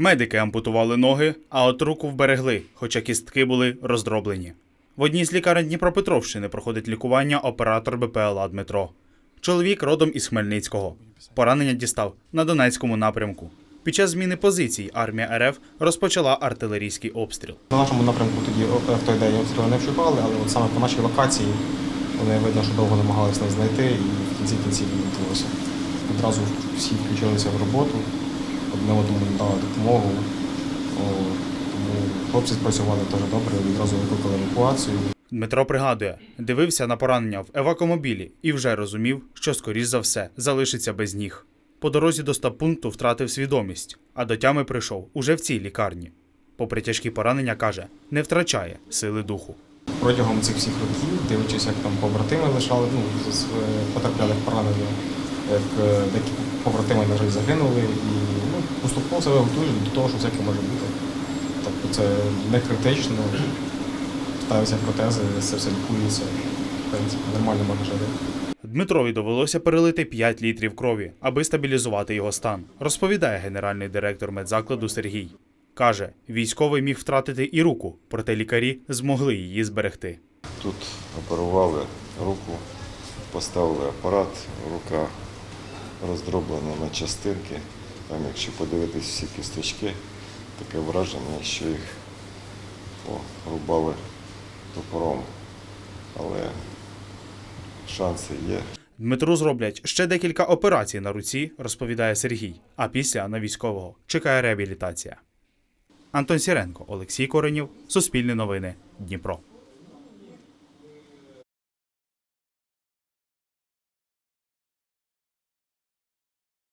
Медики ампутували ноги, а от руку вберегли, хоча кістки були роздроблені. В одній з лікарень Дніпропетровщини проходить лікування оператор БПЛА Дмитро. Чоловік родом із Хмельницького. Поранення дістав на Донецькому напрямку. Під час зміни позицій армія РФ розпочала артилерійський обстріл. На нашому напрямку тоді о, в той день обстріли не вшукали, але от саме по нашій локації вони видно, що довго намагалися нас знайти і в кінці кінців їм вдалося. Одразу всі включилися в роботу, одне одному дали допомогу. Тому хлопці спрацювали дуже добре, відразу викликали евакуацію. Дмитро пригадує, дивився на поранення в евакомобілі і вже розумів, що скоріш за все залишиться без ніг. По дорозі до стаб-пункту втратив свідомість, а до тями прийшов уже в цій лікарні. Попри тяжкі поранення, каже, не втрачає сили духу. Протягом цих всіх років, дивлячись, як там побратими лишали, ну, потрапляли в поранення, як е, деякі побратими, на жаль, загинули, і поступово себе готуєш до того, що всяке може бути. Тобто це не критично, ставляться протези, це все лікується. В принципі, нормально можна жити. Дмитрові довелося перелити 5 літрів крові, аби стабілізувати його стан, розповідає генеральний директор медзакладу Сергій. Каже, військовий міг втратити і руку, проте лікарі змогли її зберегти. Тут оперували руку, поставили апарат, рука роздроблена на частинки. Там, якщо подивитись всі кісточки, таке враження, що їх порубали топором. Але шанси є. Дмитру зроблять ще декілька операцій на руці, розповідає Сергій. А після на військового чекає реабілітація. Антон Сіренко, Олексій Коренів, Суспільне новини, Дніпро.